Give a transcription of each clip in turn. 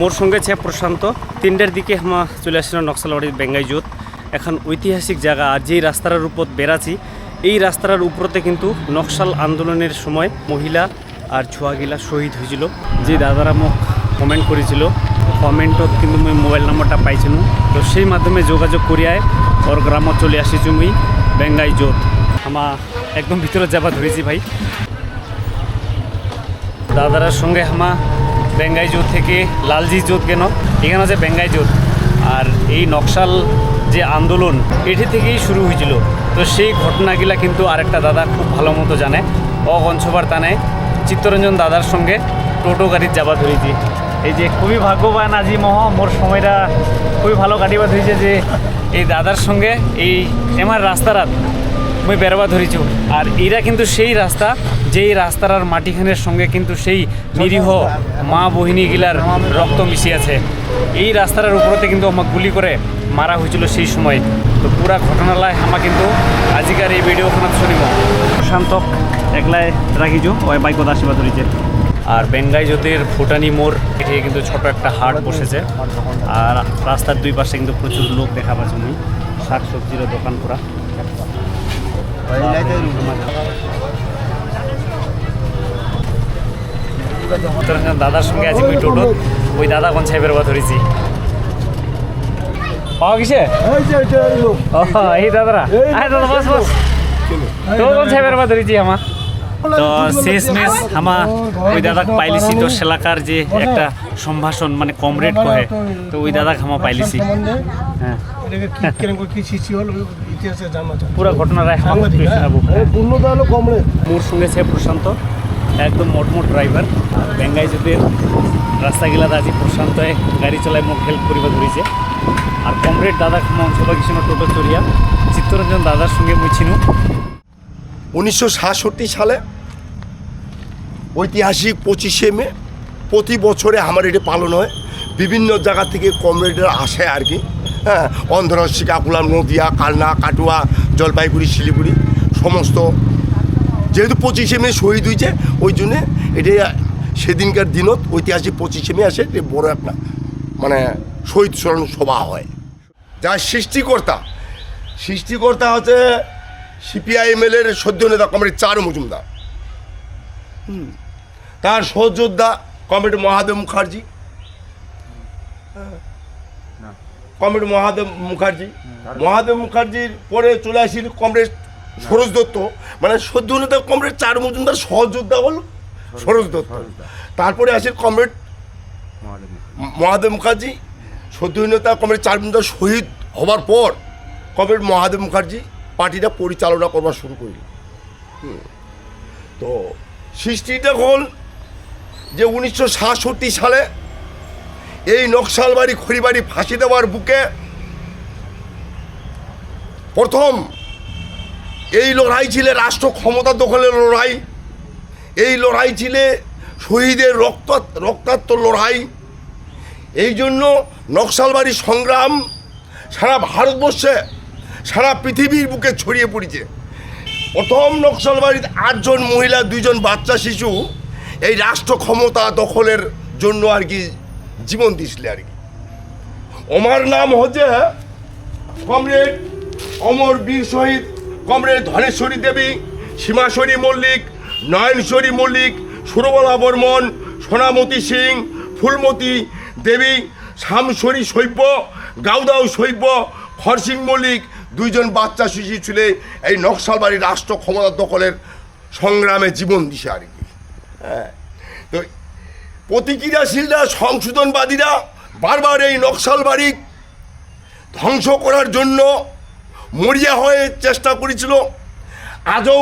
মোর সঙ্গে ছে প্রশান্ত। তিনটার দিকে আমা চলে আসছিলাম নকশালবাড়ির বেঙ্গাই জোত। এখন ঐতিহাসিক জায়গা আর যেই রাস্তার উপর বেড়াছি এই রাস্তার উপরতে কিন্তু নকশাল আন্দোলনের সময় মহিলা আর ছুয়াগিলা শহীদ হয়েছিল। যে দাদারা মোক কমেন্ট করেছিল কমেন্টত কিন্তু মুই মোবাইল নম্বরটা পাইছিলাম তো সেই মাধ্যমে যোগাযোগ করিয়ায় ওর গ্রামত চলে আসিছি মুই বেঙ্গাই জোত। আমা একদম ভিতরে যাবা ধরেছি ভাই। দাদারার সঙ্গে আমা বেঙ্গাই জোত থেকে লালজি জোত কেন? এখানে আছে বেঙ্গাই জোত আর এই নকশাল যে আন্দোলন, এটি থেকেই শুরু হয়েছিল। তো সেই ঘটনাগুলা কিন্তু আরেকটা দাদা খুব ভালো মতো জানে। অগঞ্ছবার তানে চিত্তরঞ্জন দাদার সঙ্গে টোটো গাড়ির যাবা ধরেছি। এই যে খুবই ভাগ্যবান আজি মহ, মোর সময়টা খুবই ভালো কাটিবা ধরেছে যে এই দাদার সঙ্গে এই আমার রাস্তারাত মুই বেরবা ধরেছি। আর এরা কিন্তু সেই রাস্তা যেই রাস্তার মাটিখানের সঙ্গে কিন্তু সেই নিরীহ মা বহিনী গিলার রক্ত মিশিয়েছে। এই রাস্তার উপরতে কিন্তু আমাকে গুলি করে মারা হয়েছিল সেই সময়। তো পুরা ঘটনালায় আমার কিন্তু আজিকার এই ভিডিওখানত শুনিব। প্রশান্তক একলাই রাখিছো ওই বাইকত আসিবা ধরেছে আর বেঙ্গাই জ্যোতির ফুটানি মোড় এটি কিন্তু ছোট একটা হাট বসেছে। আর রাস্তার দুই পাশে কিন্তু প্রচুর লোক দেখা পাচ্ছি মুই শাক সবজিরও দোকান পুরা। দাদার সঙ্গে আছি ওই টোটো ওই দাদা কোন সাহেবের কথা ধরেছি। পাওয়া গেছে এই যে এটা এই লোক। ও এই দাদারা। আয় দাদা বস বস। তো কোন সাহেবের কথা ধরেছি আমার তো শেষ মেশ ওই দাদাক পাইলিছি। তো সেলাকার যে একটা সম্ভাষণ মানে কমরেড কহে তো ওই দাদাক আমা পাইলিছি। হ্যাঁ। পুরো ঘটনাটা মোর সঙ্গে সে প্রশান্ত। একদম মোটমোট ড্রাইভার। বেঙ্গাই যদি রাস্তাগিলাতে আজি প্রশান্ত গাড়ি চলাই মোক হেল্প করিবা ধরিছে আর কমরেড দাদা অঞ্চল কিছু টোটো চড়িয়া চিত্তরঞ্জন দাদার সঙ্গে মুই চিনু। উনিশশো সাতষট্টি সালে, ঐতিহাসিক পঁচিশে মে, প্রতি বছরে আমার এটি পালন হয়। বিভিন্ন জায়গা থেকে কমরেডরা আসে আর কি। হ্যাঁ অন্ধ্র শিকাকুলাম, নদিয়া, কালনা, কাটুয়া, জলপাইগুড়ি, শিলিগুড়ি, সমস্ত যেহেতু পঁচিশে মে শহীদ হয়েছে ওই জন্যে এটি সেদিনকার দিনত ঐতিহাসিক পঁচিশে মে আসে এটি বড় একটা মানে শহীদ স্মরণ সভা হয় যার সৃষ্টিকর্তা সৃষ্টিকর্তা হচ্ছে সিপিআইএমএল এর সদ্য নেতা কমরেড চার মজুমদার। তার সহযোদ্ধা কমরেড মহাদেব মুখার্জি। কমরেড মহাদেব মুখার্জি মহাদেব মুখার্জির পরে চলে আসিল কমরেড সরোজ দত্ত। মানে সদ্য নেতা কমরেড চার মজুমদার সহযোদ্ধা হল। সরোজ দত্ত। তারপরে আসে কমরেড মহাদেব মুখার্জি। সদ্য নেতা কমরেড চার মজুমদার শহীদ হবার পর কমরেড মহাদেব মুখার্জি পার্টিটা পরিচালনা করবার শুরু হুম। তো সৃষ্টিটা হল যে উনিশশো সাতষট্টি সালে এই নকশালবাড়ি খড়িবাড়ি ফাঁসি দেওয়ার বুকে প্রথম এই লড়াই ছিল রাষ্ট্র ক্ষমতা দখলের লড়াই। এই লড়াই ছিল শহীদের রক্ত রক্তাক্ত লড়াই। এই জন্য নকশালবাড়ি সংগ্রাম সারা ভারতবর্ষে, সারা পৃথিবীর বুকে ছড়িয়ে পড়েছে। প্রথম নকশালবাড়িতে আটজন মহিলা, দুইজন বাচ্চা, শিশু এই রাষ্ট্র ক্ষমতা দখলের জন্য আর কি জীবন দিছিল আর কি। আমার নাম হচ্ছে কমরেড অমর বীর শহীদ কমরেড ধনেশ্বরী দেবী, সীমাশ্বরী মল্লিক নয়নশ্বরী মল্লিক, সুরবলা বর্মন, সোনামতি সিং, ফুলমতি দেবী শামশ্বরী শৈব্য গাউদাউ শৈব্য খরসিং মল্লিক দুইজন বাচ্চা শিশু ছিল এই নকশালবাড়ি রাষ্ট্র ক্ষমতা দখলের সংগ্রামে জীবন দিছে আর কি। হ্যাঁ তো প্রতিক্রিয়াশীলরা, সংশোধনবাদীরা বারবার এই নকশালবাড়ি ধ্বংস করার জন্য মরিয়া হয়ে চেষ্টা করেছিল। আজও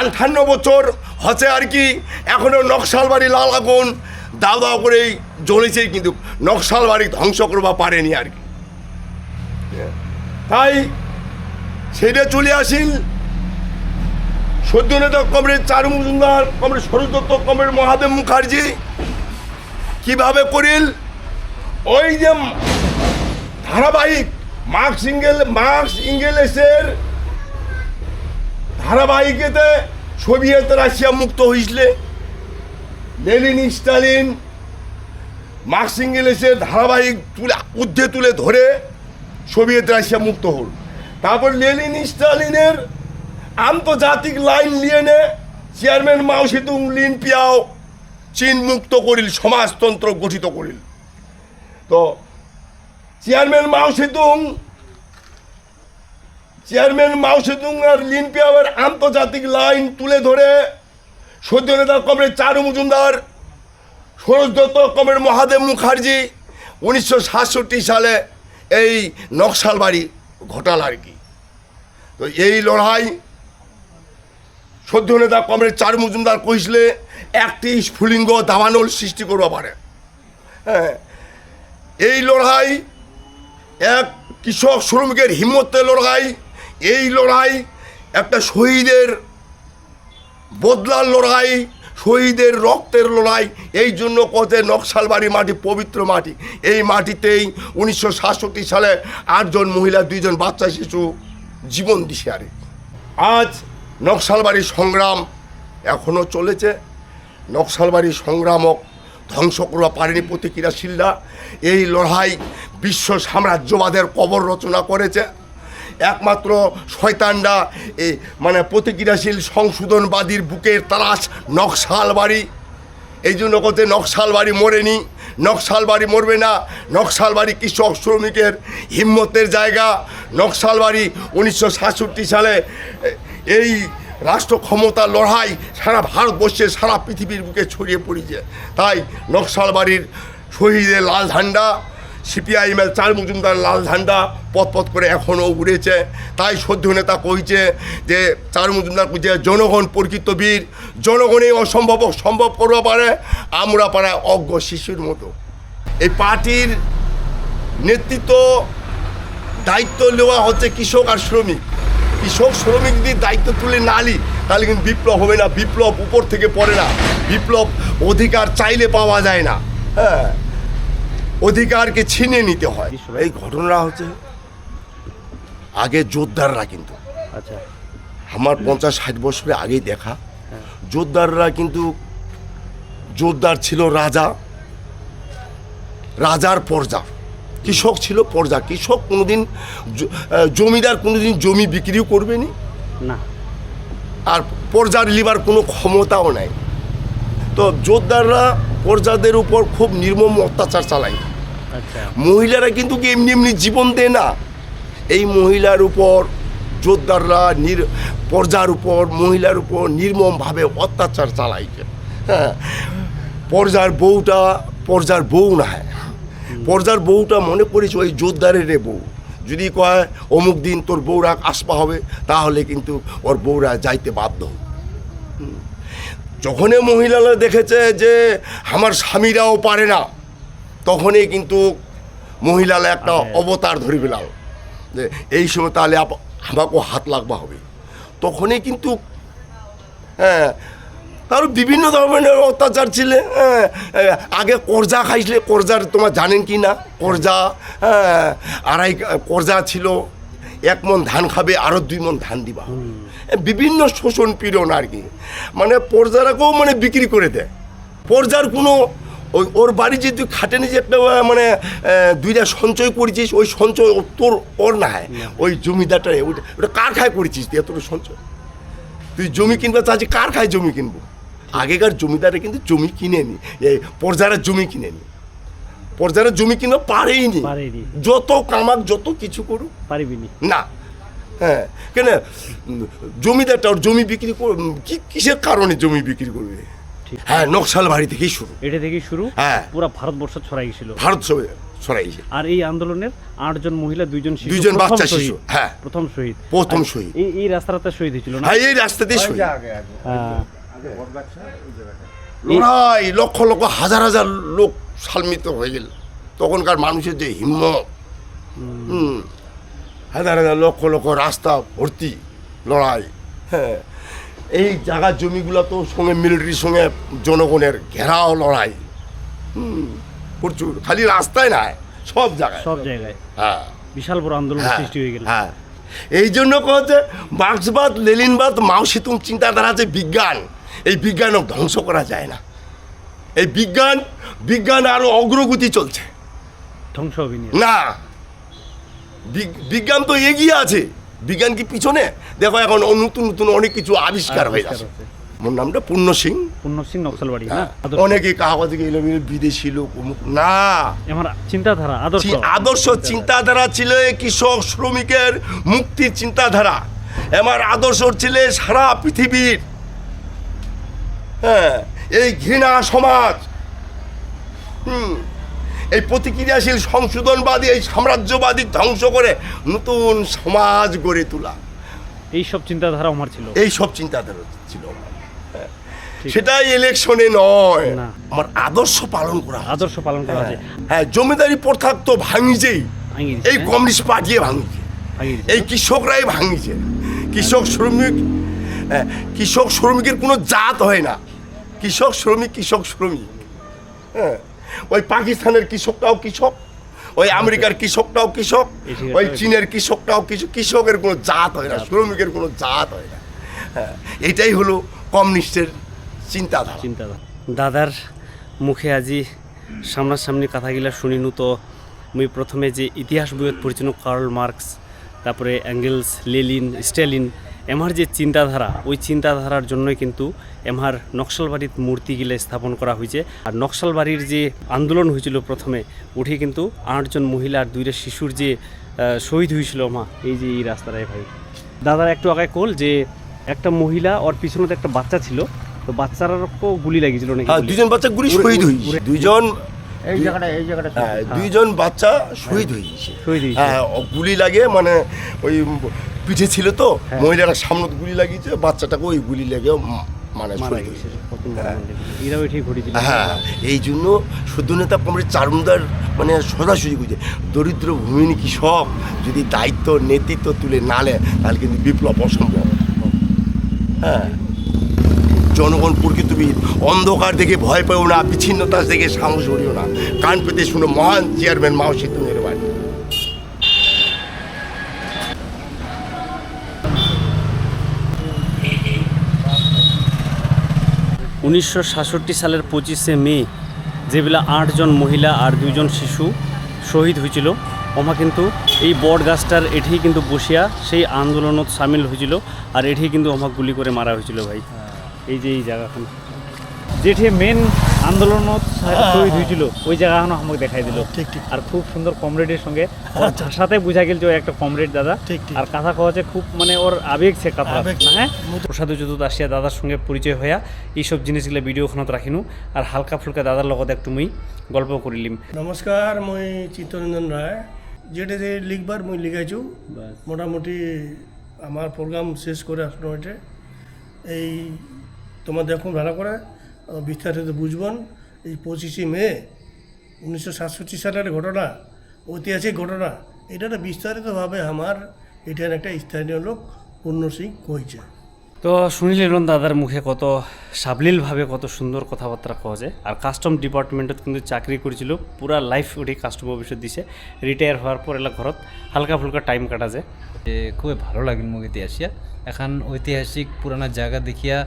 আঠান্ন বছর হচ্ছে আর কি এখনও নকশালবাড়ি লাল আগুন দাও দাও করেই জ্বলেছে, কিন্তু নকশালবাড়ি ধ্বংস করবা পারেনি আর কি। তাই সেটা চলে আসিল। সদ্য নেতা comrade, Charu Majumdar, comrade Saroj Dutta, comrade Mahadev Mukherjee কীভাবে করিল? ওই যে ধারাবাহিক মার্কস ইঙ্গেল মার্কস ইঙ্গেলেসের ধারাবাহিকেতে সোভিয়েত রাশিয়া মুক্ত হয়েছিল লেলিন স্টালিন মার্কস ইংলিশের ধারাবাহিক তুলে উদ্ধে তুলে ধরে সোভিয়েত রাশিয়া মুক্ত হল। তারপর লেলিন স্টালিনের আন্তর্জাতিক লাইন নিয়ে নে চেয়ারম্যান মাও সেতুং, লিন পিয়াও চীন মুক্ত করিল, সমাজতন্ত্র গঠিত করিল। তো chairman Mao Tsetung chairman Mao Tsetung আর লিন আন্তর্জাতিক লাইন তুলে ধরে। সদ্য নেতা কমরেড চারু মজুমদার, সরোজ দত্ত কমরেড মহাদেব মুখার্জি, উনিশশো সাতষট্টি সালে এই নকশাল নকশালবাড়ি ঘটাল আর কি। তো এই লড়াই সদ্য নেতা কমরেড চারু মজুমদার কইসলে একটি স্ফুলিঙ্গ দাবানল সৃষ্টি করবা পারে। হ্যাঁ এই লড়াই এক কৃষক শ্রমিকের হিম্মতের লড়াই, এই লড়াই একটা শহীদের বদলার লড়াই, শহীদের রক্তের লড়াই, এই জন্য কতে নকশালবাড়ি মাটি, পবিত্র মাটি এই মাটিতেই উনিশশো সাতষট্টি সালে আটজন মহিলা, দুইজন বাচ্চা শিশু জীবন কি। আজ নকশালবাড়ির সংগ্রাম এখনও চলেছে নকশালবাড়ির সংগ্রামক ধ্বংস করা পারেনি প্রতিক্রিয়াশীলরা এই লড়াই বিশ্ব সাম্রাজ্যবাদের কবর রচনা করেছে। একমাত্র শয়তানরা এই মানে প্রতিক্রিয়াশীল সংশোধনবাদীর বুকের তালাশ নকশাল বাড়ি এই জন্য কতে নকশাল বাড়ি মরেনি নকশাল বাড়ি মরবে না নকশাল বাড়ি কৃষক শ্রমিকের হিম্মতের জায়গা। নকশাল বাড়ি উনিশশো সাতষট্টি সালে এই রাষ্ট্র ক্ষমতা লড়াই সারা ভারতবর্ষে, সারা পৃথিবীর বুকে ছড়িয়ে পড়েছে। তাই নকশাল বাড়ির শহীদের লাল ঝান্ডা সিপিআইএমের চার মজুমদার লাল ঝান্ডা পথ পথ করে এখনও উড়েছে। তাই সদ্য নেতা কইছে যে, চার মজুমদার কইছে, জনগণ প্রকৃত বীর, জনগণই অসম্ভব, সম্ভব করতে পারে, আমরা পাড়ায় অজ্ঞ শিশুর মতো। এই পার্টির নেতৃত্ব দায়িত্ব নেওয়া হচ্ছে কৃষক আর শ্রমিক। কৃষক শ্রমিক যদি দায়িত্ব তুলে না নি তাহলে কিন্তু বিপ্লব হবে না। বিপ্লব উপর থেকে পড়ে না। বিপ্লব অধিকার চাইলে পাওয়া যায় না। হ্যাঁ অধিকারকে ছিনিয়ে নিতে হয়। এই ঘটনা হচ্ছে আগে জোরদাররা কিন্তু। আচ্ছা। আমার পঞ্চাশ ষাট বছরে আগেই দেখা। জোরদাররা কিন্তু জোরদার ছিল রাজা। রাজার পর্জা। কৃষক ছিল? পর্জা কৃষক কোনোদিন জমিদার কোনোদিন জমি বিক্রিও করবে নি? না। আর পর্যার লিবার কোনো ক্ষমতাও নাই। তো জোরদাররা পর্যাদের উপর খুব নির্মম অত্যাচার চালায়। আচ্ছা। মহিলারা কিন্তু কি এমনি এমনি জীবন দেয় না? এই মহিলার উপর জোরদাররা নির পর্যার উপর মহিলার উপর নির্মমভাবে অত্যাচার চালাইছে হ্যাঁ পর্যার বউটা পর্যার বউ না। হয় পর্যার বউটা মনে করেছে ওই জোরদারের রে বউ। যদি কয় অমুক দিন তোর বউরা আসপা হবে তাহলে কিন্তু ওর বউরা যাইতে বাধ্য। যখনই মহিলারা দেখেছে যে আমার স্বামীরাও পারে না তখনই কিন্তু মহিলারা একটা অবতার ধরে পেলাম যে এই সময় তাহলে আমাকেও হাত লাগবা হবে। তখনই কিন্তু হ্যাঁ তার বিভিন্ন ধরনের অত্যাচার ছিল হ্যাঁ। আগে কর্জা খাইছিলে কর্জার তোমার জানেন কি না? কর্জা হ্যাঁ আড়াই কর্জা ছিল এক মন ধান খাবে আরও দুই মন ধান দিবা। বিভিন্ন শোষণ পীড়ন আর কি। মানে পর্যারাকেও মানে বিক্রি করে দেয়। পর্যার কোনো ওই ওর বাড়ি যে তুই খাটেনি যে একটা মানে দুইটা সঞ্চয় করেছিস ওই সঞ্চয় ও- তোর ওর না হয়। ওই জমিদারটা ওটা কার খায় করেছিস তুই এত সঞ্চয়? তুই জমি কিনবে চাচ্ছি কার খায় জমি কিনবো? আগেকার জমিদারে কিন্তু জমি কিনে নি এই পর্যায়ের জমি কিনে নি পর্যায়ের জমি কিনে পারেই নি যত কামাক যত কিছু করুক। পারিবিনি। না। হ্যাঁ কেন? জমিদারটা ওর জমি বিক্রি কর- কি কিসের কারণে জমি বিক্রি করবে? হ্যাঁ নকশাল বাড়ি থেকেই শুরু। এটা থেকেই শুরু? হ্যাঁ। পুরো ভারতবর্ষ ছড়াই গেছিল। ভারত সবে ছড়াইছে আর এই আন্দোলনের আটজন মহিলা দুইজন শিশু দুইজন বাচ্চা শিশু, হ্যাঁ। প্রথম শহীদ। প্রথম শহীদ। এই এই রাস্তাটাতে শহীদ হয়েছিল না? হ্যাঁ এই রাস্তাতেই শহীদ। হ্যাঁ। লড়াই লক্ষ লক্ষ হাজার হাজার লোক সালমিত হয়ে গেল। তখনকার মানুষের যে হিম্মত হুম। হাজার হাজার লক্ষ লক্ষ রাস্তা ভর্তি লড়াই। হ্যাঁ। এই জায়গার জমিগুলো তো সঙ্গে মিলিটারির সঙ্গে জনগণের ঘেরাও লড়াই। হুম। প্রচুর। খালি রাস্তায় না সব জায়গায়। সব জায়গায়। হ্যাঁ। বিশাল বড় আন্দোলন হ্যাঁ, সৃষ্টি হয়ে গেল। হ্যাঁ। এই জন্য হচ্ছে মার্ক্সবাদ লেলিনবাদ মাও সেতুং চিন্তাধারা যে বিজ্ঞান। এই বিজ্ঞানও ধ্বংস করা যায় না। এই বিজ্ঞান বিজ্ঞান আরও অগ্রগতি চলছে। ধ্বংস না। বিজ্ঞান তো এগিয়ে আছে। বিজ্ঞান কি পিছনে? দেখো এখন নতুন নতুন অনেক কিছু আবিষ্কার হয়ে যাচ্ছে মোর নামটা পূর্ণ সিং। পূর্ণ সিং নকশালবাড়ি হ্যাঁ। না অনেকে কাগজ থেকে এলো বিদেশি লোক না। আমার চিন্তাধারা আদর্শ। আদর্শ চিন্তাধারা ছিল কৃষক শ্রমিকের মুক্তির চিন্তাধারা। আমার আদর্শ ছিল সারা পৃথিবীর হ্যাঁ এই ঘৃণা সমাজ। হুম এই প্রতিক্রিয়াশীল সংশোধনবাদী এই সাম্রাজ্যবাদী ধ্বংস করে নতুন সমাজ গড়ে তোলা। এই সব চিন্তাধারা আমার ছিল। এই সব চিন্তাধারা ছিল হ্যাঁ। সেটাই ইলেকশনে নয়। আমার আদর্শ পালন করা আদর্শ পালন করা হ্যাঁ জমিদারি প্রথা তো ভাঙিছেই। এই হ্যাঁ? কমিউনিস্ট পার্টিয়ে ভাঙিছে এই কৃষকরাই ভাঙিছে কৃষক শ্রমিক হ্যাঁ, কৃষক শ্রমিকের কোনো জাত হয় না। কৃষক শ্রমিক কৃষক শ্রমিক। হ্যাঁ ওই পাকিস্তানের কৃষকটাও কৃষক, ওই আমেরিকার কৃষকটাও কৃষক, ওই চীনের কৃষকটাও কৃষক। কৃষকের কোনো জাত হয় না, শ্রমিকের কোনো জাত হয় না। হ্যাঁ এটাই হলো কমিউনিস্টের চিন্তাধারা। চিন্তাধারা। দাদার মুখে আজি সামনাসামনি কথাগিলা শুনিনু তো মুই প্রথমে যে ইতিহাস বইত পড়ছিনু কার্ল মার্কস, তারপরে অ্যাঙ্গেলস লেলিন, স্ট্যালিন এমার যে চিন্তাধারা ওই চিন্তাধারার জন্যই কিন্তু এমার নকশালবাড়ির মূর্তিগুলা স্থাপন করা হয়েছে। আর নকশালবাড়ির যে আন্দোলন হয়েছিল প্রথমে উঠে কিন্তু আটজন মহিলা আর দুইটা শিশুর যে শহীদ হয়েছিল মা এই যে এই রাস্তাটায় ভাই। দাদার একটু আগে কল যে একটা মহিলা ওর পিছনে তো একটা বাচ্চা ছিল তো বাচ্চারারও গুলি লাগিয়েছিল নাকি হ্যাঁ দুজন বাচ্চা গুলি শহীদ হয়েছে। দুইজন এই জায়গাটা এই জায়গাটা হ্যাঁ দুইজন বাচ্চা শহীদ হয়েছে। শহীদ হয়েছে। হ্যাঁ গুলি লাগে মানে ওই পিঠে ছিল তো হ্যাঁ। মহিলারা সামনে গুলি লাগিয়েছে বাচ্চাটাকে ওই গুলি লেগে মানে ঘটেছিল হ্যাঁ। এই জন্য সদ্য নেতা কমরেড চারুমদার মানে সোজাসুজি বুঝে দরিদ্র ভূমিহীন কৃষক যদি দায়িত্ব নেতৃত্ব তুলে না নেয় তাহলে কিন্তু বিপ্লব অসম্ভব। হ্যাঁ। জনগণ প্রকৃতবিদ অন্ধকার দেখে ভয় পেও না বিচ্ছিন্নতা দেখে সাহস করিও না। কান পেতে শুনো মহান চেয়ারম্যান মাও সেতুনের বাড়ি উনিশশো সাতষট্টি সালের পঁচিশে মে যেগুলা আটজন মহিলা আর দুইজন শিশু শহীদ হয়েছিল ওমা কিন্তু এই বট গাছটার এঠি কিন্তু বসিয়া সেই আন্দোলনত সামিল হয়েছিল আর এটি কিন্তু ওমা গুলি করে মারা হয়েছিল ভাই। এই যে এই জায়গাখান। যেটি মেন আন্দোলনত শহীদ হয়েছিল। ওই জায়গাখানো আমাকে দেখাই দিল। ঠিক, ঠিক। আর খুব সুন্দর কমরেডের সঙ্গে। ওর ভাষাতে বুঝা গেল যে একটা কমরেড দাদা। ঠিক, ঠিক। আর কথা কওয়া যে খুব মানে ওর আবেগ সে কথা। আবেগ। না হ্যাঁ? প্রসাদ যদুত আসিয়া দাদার সঙ্গে পরিচয় হইয়া এইসব জিনিসগুলো ভিডিওখনত রাখিনু। আর হালকা ফুলকা দাদার লগত একটু মুই গল্প করিলিম। নমস্কার মই চিত্তরঞ্জন রায়। যেটা যে লিখবার মই লিখাইছু মোটামুটি আমার প্রোগ্রাম শেষ করে আসলো এটা। এই তোমার দেখুন ভালো করে বিস্তারিত বুঝবেন এই পঁচিশে মে উনিশশো সাতষট্টি সালের ঘটনা ঐতিহাসিক ঘটনা এটা একটা বিস্তারিতভাবে আমার এটার একটা স্থানীয় লোক পূর্ণ সিং কইছে। তো শুনিলেন দাদার মুখে কত সাবলীলভাবে কত সুন্দর কথাবার্তা কওয়া যায়। আর কাস্টম ডিপার্টমেন্টত কিন্তু চাকরি করেছিল পুরা লাইফ উঠে কাস্টম অফিসত দিছে রিটায়ার হওয়ার পর এলা ঘৰত হালকা ফুলকা টাইম কাটা যায়। যে খুবই ভালো লাগিল মোক এতিয়া আসিয়া এখন ঐতিহাসিক পুরানা জায়গা দেখিয়া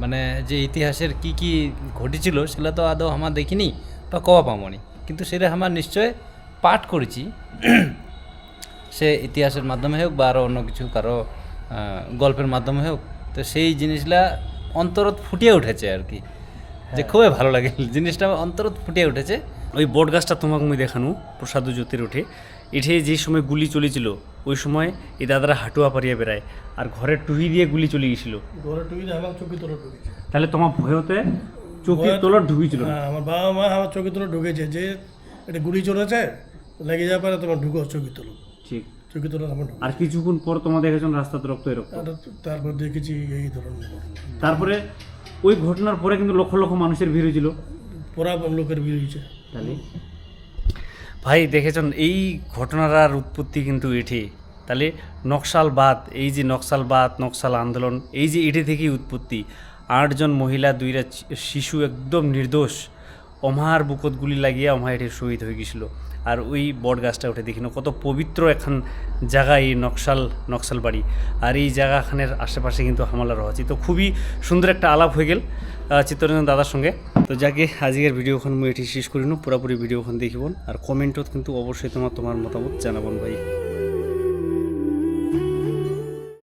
মানে যে ইতিহাসের কি কি ঘটেছিল সেটা তো আদৌ আমার দেখিনি বা কওয়া পামনি। কিন্তু সেটা আমার নিশ্চয় পাঠ করেছি। সে ইতিহাসের মাধ্যমে হোক বা আরও অন্য কিছু কারও গল্পের মাধ্যমে হোক তো সেই জিনিসগুলা অন্তরত ফুটিয়ে উঠেছে আর কি। যে খুবই ভালো লাগে। জিনিসটা অন্তরত ফুটিয়ে উঠেছে। ওই বট গাছটা তোমাকে আমি দেখানো প্রসাদ জ্যোতির উঠে। এঠে যে সময় গুলি চলেছিল ওই সময় এই দাদারা হাঁটুয়া পারিয়ে বেড়ায় আর ঘরের টুহি দিয়ে গুলি চলে গেছিল ঘরে টুকিতে আমার চোখে তোলা ঢুকেছে তাহলে তোমার ভয়তে চোখের তোলার ঢুকেছিল হ্যাঁ আমার বাবা মা আমার চোখে তোলা ঢুকেছে যে এটা গুলি চলেছে লেগে যাওয়ার পরে তোমার ঢুকো চোখে তোলো ঠিক। চোখে তোলা আমার আর কিছুক্ষণ পর তোমার দেখেছেন রাস্তাতে রক্ত আর তারপর দেখেছি এই ধরনের তারপরে ওই ঘটনার পরে কিন্তু লক্ষ লক্ষ মানুষের ভিড় হয়েছিল। পোড়া লোকের ভিড় হয়েছে। তাহলে ভাই, দেখেছেন? এই ঘটনার উৎপত্তি কিন্তু এটি তাহলে নকশালবাদ এই যে নকশালবাদ নকশাল আন্দোলন, এই যে এটি থেকেই উৎপত্তি। আটজন মহিলা দুইটা শিশু একদম নির্দোষ। অমার বুকত গুলি লাগিয়ে অমা এটি শহীদ হয়ে গেছিল আর ওই বট গাছটা উঠে দেখিনো কত পবিত্র এখন জায়গা এই নকশাল নকশাল বাড়ি। আর এই জায়গাখানের আশেপাশে কিন্তু হামলা রয়েছে। তো খুবই সুন্দর একটা আলাপ হয়ে গেল। চিত্তরঞ্জন দাদার সঙ্গে। তো যাকে আজকের ভিডিওখন মুই এটি শেষ করিনু, পুরোপুরি ভিডিওখন দেখিবন আর কমেন্টত কিন্তু অবশ্যই তোমার তোমার মতামত জানাবন ভাই।